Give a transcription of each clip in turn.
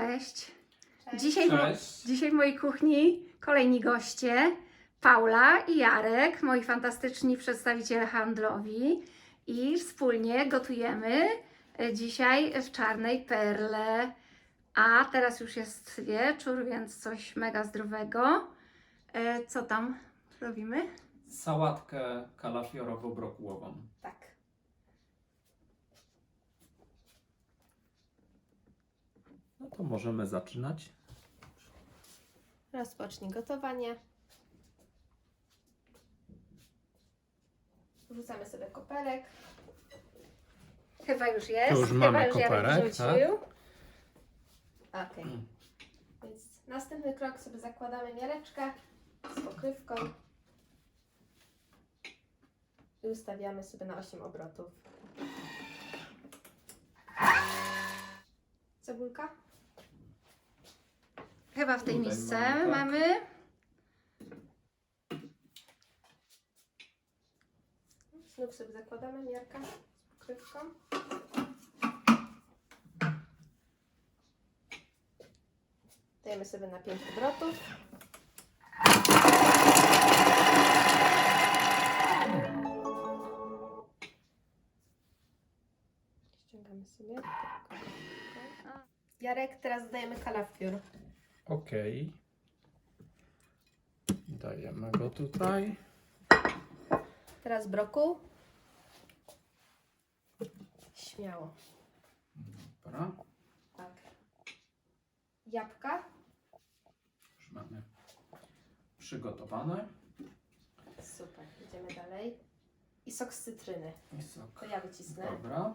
Cześć. Cześć. Dzisiaj, w- Cześć. dzisiaj w mojej kuchni kolejni goście. Paula i Jarek, moi fantastyczni przedstawiciele handlowi. I wspólnie gotujemy e, dzisiaj w czarnej perle. A teraz już jest wieczór, więc coś mega zdrowego. E, Co tam robimy? Sałatkę kalafiorowo-brokułową. Tak. No to możemy zaczynać. Rozpocznij gotowanie. Wrzucamy sobie koperek. Chyba już jest. To już Chyba mamy już Jarek koperek, wrzucił. Okej. Więc następny krok sobie zakładamy miareczkę z pokrywką. I ustawiamy sobie na 8 obrotów. Cebulka? Chyba w tej Tutaj misce mamy, tak. mamy. Znów sobie zakładamy miarkę z pokrywką. Dajemy sobie na 5 obrotów. Ściągamy sobie. Jarek, teraz dodajemy kalafior. Okej. Dajemy go tutaj. Teraz brokuł. Śmiało. Dobra. Tak. Jabłka. Już mamy przygotowane. Super, idziemy dalej. I sok z cytryny. I sok. To ja wycisnę. Dobra.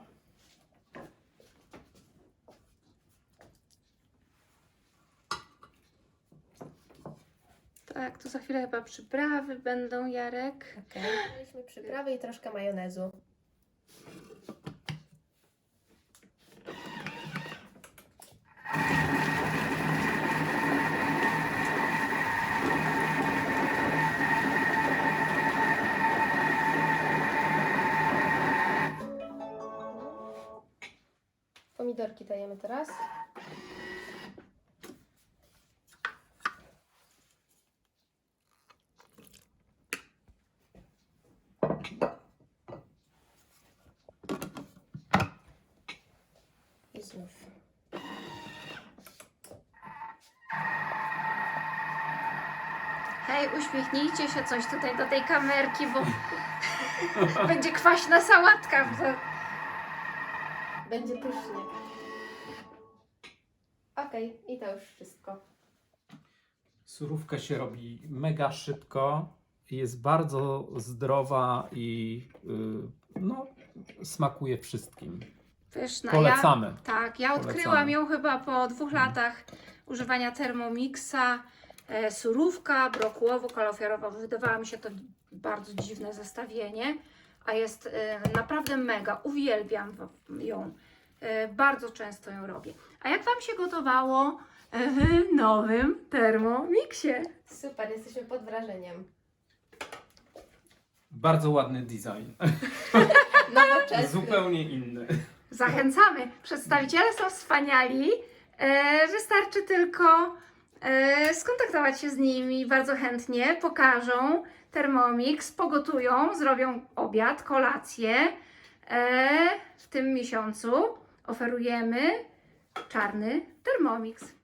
Tak, tu za chwilę chyba przyprawy będą, Jarek. Okay. Przyprawy i troszkę majonezu. Pomidorki dajemy teraz. I znów. Hej, uśmiechnijcie się coś tutaj do tej kamerki, bo będzie kwaśna sałatka. Będzie pysznie. Okej, i to już wszystko. Surówka się robi mega szybko. Jest bardzo zdrowa i y, no, smakuje wszystkim. Pyszna. Polecamy. Ja, tak, ja Polecamy. odkryłam ją chyba po dwóch latach używania Thermomixa. E, surówka, brokułowo-kalafiorowa. Wydawało mi się to bardzo dziwne zestawienie, a jest e, naprawdę mega. Uwielbiam ją. E, bardzo często ją robię. A jak Wam się gotowało w nowym Thermomixie? Super, jesteśmy pod wrażeniem. Bardzo ładny design. Nowoczesny. Zupełnie inny. Zachęcamy. Przedstawiciele są wspaniali. E, wystarczy tylko e, skontaktować się z nimi bardzo chętnie. Pokażą Thermomix, pogotują, zrobią obiad, kolację. E, w tym miesiącu oferujemy czarny Thermomix.